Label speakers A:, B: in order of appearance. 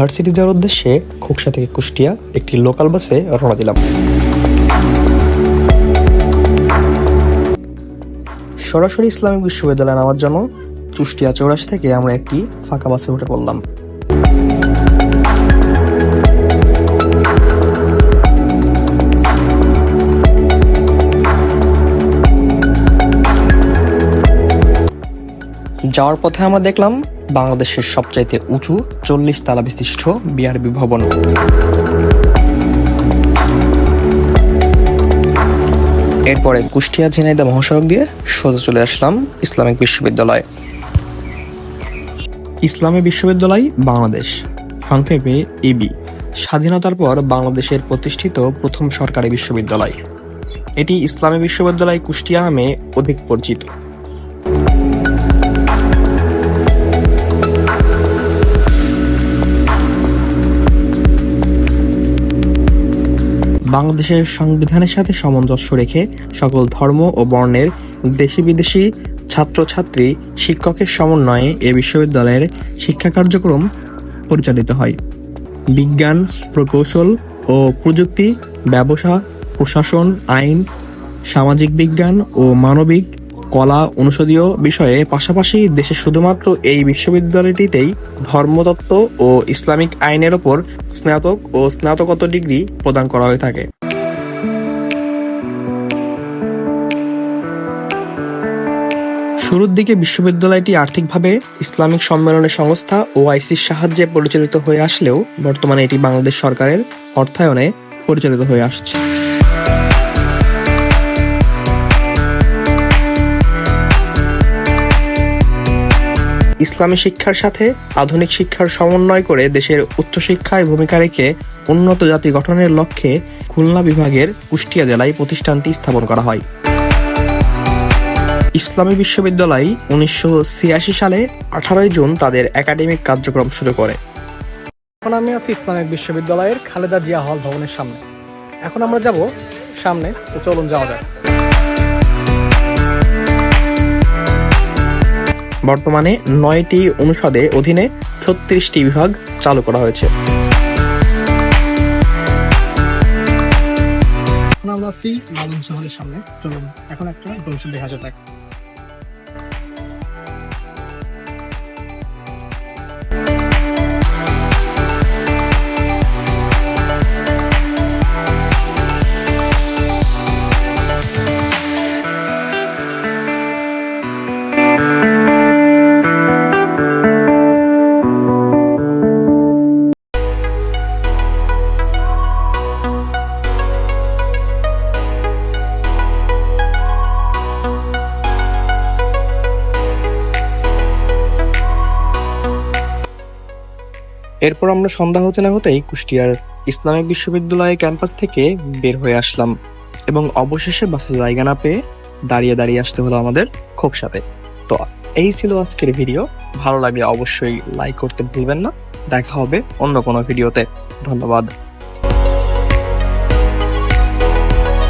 A: Varsity যাওয়ার উদ্দেশ্যে খোকসা থেকে কুষ্টিয়া একটি লোকাল বাসে রওনা দিলাম। সরাসরি ইসলামিক বিশ্ববিদ্যালয়ে নামার জন্য কুষ্টিয়া চৌরাশ থেকে আমরা একটি ফাঁকা বাসে উঠে পড়লাম। যাওয়ার পথে আমরা দেখলাম বাংলাদেশের সবচাইতে উঁচু চল্লিশ তালা বিশিষ্ট বিআরবি ভবন। এরপরে কুষ্টিয়া ঝিনাইদহ মহাসড়ক দিয়ে সোজা চলে আসলাম ইসলামিক বিশ্ববিদ্যালয়। ইসলামী বিশ্ববিদ্যালয় বাংলাদেশ সংক্ষেপে ইবি স্বাধীনতার পর বাংলাদেশের প্রতিষ্ঠিত প্রথম সরকারি বিশ্ববিদ্যালয়। এটি ইসলামী বিশ্ববিদ্যালয় কুষ্টিয়া নামে অধিক পরিচিত। বাংলাদেশের সংবিধানের সাথে সামঞ্জস্য রেখে সকল ধর্ম ও বর্ণের দেশি বিদেশি ছাত্রছাত্রী, শিক্ষকের সমন্বয়ে এ বিশ্ববিদ্যালয়ের শিক্ষা কার্যক্রম পরিচালিত হয়। বিজ্ঞান, প্রকৌশল ও প্রযুক্তি, ব্যবসা, প্রশাসন, আইন, সামাজিক বিজ্ঞান ও মানবিক কলা অনুষদীয় বিষয়ে পাশাপাশি দেশে শুধুমাত্র এই বিশ্ববিদ্যালয়টিতেই ধর্মতত্ত্ব ও ইসলামিক আইনের ওপর স্নাতক ও স্নাতকোত্তর ডিগ্রি প্রদান করা হয়ে থাকে। শুরুর দিকে বিশ্ববিদ্যালয়টি আর্থিকভাবে ইসলামিক সম্মেলনের সংস্থা ও আইসির সাহায্যে পরিচালিত হয়ে আসলেও বর্তমানে এটি বাংলাদেশ সরকারের অর্থায়নে পরিচালিত হয়ে আসছে। ইসলামী শিক্ষার সাথে আধুনিক শিক্ষার সমন্বয় করে দেশের উচ্চশিক্ষায় ভূমিকা রেখে উন্নত জাতি গঠনের লক্ষ্যে খুলনা বিভাগের কুষ্টিয়া জেলায় প্রতিষ্ঠানটি স্থাপন করা হয়। ইসলামী বিশ্ববিদ্যালয় উনিশশো ছিয়াশি সালে আঠারোই জুন তাদের একাডেমিক কার্যক্রম শুরু করে।
B: এখন আমি আছি ইসলামিক বিশ্ববিদ্যালয়ের খালেদা জিয়া হল ভবনের সামনে। এখন আমরা যাব সামনে চলুন যাওয়া যাক।
A: বর্তমানে নয়টি অনুষদে অধীনে ছত্রিশটি বিভাগ চালু করা হয়েছে।
B: আমরা আছি শহরের সামনে। চলুন, এখন একটা দেখা যাক
A: এরপর আমরা সন্ধ্যা হতে না হতেই কুষ্টিয়ার ইসলামিক বিশ্ববিদ্যালয়ের ক্যাম্পাস থেকে বের হয়ে আসলাম এবং অবশেষে বাসে জায়গা না পেয়ে দাঁড়িয়ে দাঁড়িয়ে আসতে হলো আমাদের খোকসাতে তো এই ছিল আজকের ভিডিও। ভালো লাগলে অবশ্যই লাইক করতে ভুলবেন না। দেখা হবে অন্য কোনো ভিডিওতে। ধন্যবাদ।